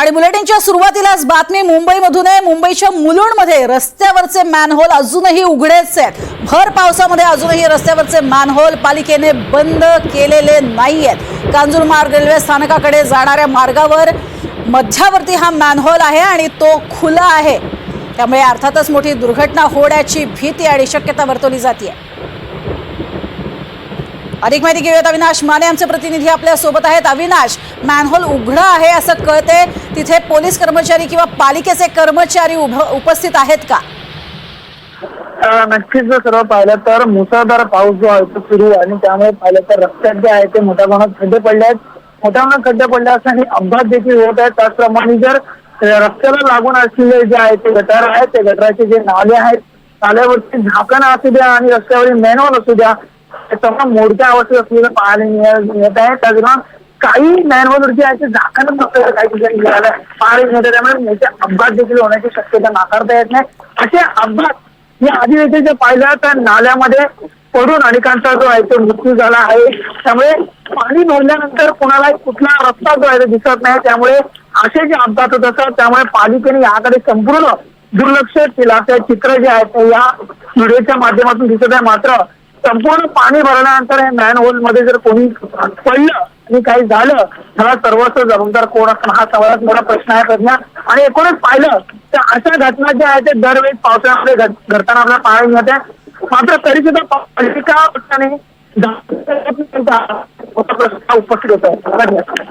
आणि बुलेटिनच्या सुरुवातीलाच बातमी मुंबईमधून आहे. मुंबईच्या मुलुंडमध्ये रस्त्यावरचे मॅनहोल अजूनही उघडेच आहेत. भर पावसामध्ये अजूनही रस्त्यावरचे मॅनहोल पालिकेने बंद केलेले नाही आहेत कांजूरमार्ग रेल्वे स्थानकाकडे जाणाऱ्या मार्गावर मध्यावरती हा मॅनहोल आहे आणि तो खुला आहे. त्यामुळे अर्थातच मोठी दुर्घटना होण्याची भीती आणि शक्यता वर्तवली जाते अधिक माहिती घेऊयात अविनाश. माने आमचे प्रतिनिधी आपल्यासोबत आहेत. अविनाश मॅनहोल उघडं आहे असं कळते तिथे पोलीस कर्मचारी किंवा पालिकेचे कर्मचारी उभ- उपस्थित आहेत का? नक्कीच जर सर्व पाहिलं तर मुसळधार पाऊस जो आहे तो सुरू आहे आणि त्यामुळे पाहिलं तर रस्त्यात जे आहे ते मोठ्या प्रमाणात खड्डे पडले आहेत. मोठ्या प्रमाणात खड्डे पडले आणि अपघात देखील होत आहेत. त्याचप्रमाणे जर रस्त्याला लागून असलेले जे आहे ते गटार आहेत ते गटाराचे जे नाले आहेत नाल्यावरती झाकण असू द्या आणि रस्त्यावरील मॅनहोल असू द्या हे मोडक्या अवस्थेत असलेलं पाहायला मिळ- मिळत आहे. त्याचप्रमाणे काही मॅनहोल जे आहे ते झाकण नसतं काही ठिकाणी मिळालं पाहायला आहे त्यामुळे मोठे अपघात देखील होण्याची शक्यता नाकारता येत नाही. असे अपघात या आधी जे जर पाहिलं तर नाल्यामध्ये पडून अनेकांचा जो आहे तो मृत्यू झाला आहे. त्यामुळे पाणी भरल्यानंतर कोणाला कुठला रस्ता जो आहे तो दिसत नाही. त्यामुळे असे जे अपघात होत असतात त्यामुळे पालिकेने याकडे संपूर्ण दुर्लक्ष केलं असं चित्र जे आहे ते या व्हिडिओच्या माध्यमातून दिसत आहे. मात्र संपूर्ण पाणी भरल्यानंतर हे मॅनहोलमध्ये जर कोणी पडलं आणि काही झालं मला सर्वस्व जबाबदार कोण असणं हा सगळ्यात मोठा प्रश्न आहे प्रज्ञा आणि एकूणच पाहिलं तर अशा घटना ज्या आहेत ते दरवेळी पावसाळ्यामध्ये घडताना आपल्याला पाहायला मिळते. मात्र तरी सुद्धा पालिका पक्षाने उपस्थित होत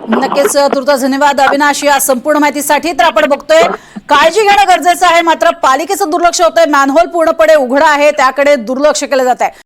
नक्कीच तुर्ता धन्यवाद अविनाश या संपूर्ण माहितीसाठी. तर आपण बघतोय काळजी घेणं गरजेचं आहे. मात्र पालिकेचं दुर्लक्ष होतंय. मॅनहोल पूर्णपणे उघडं आहे. त्याकडे दुर्लक्ष केलं जात आहे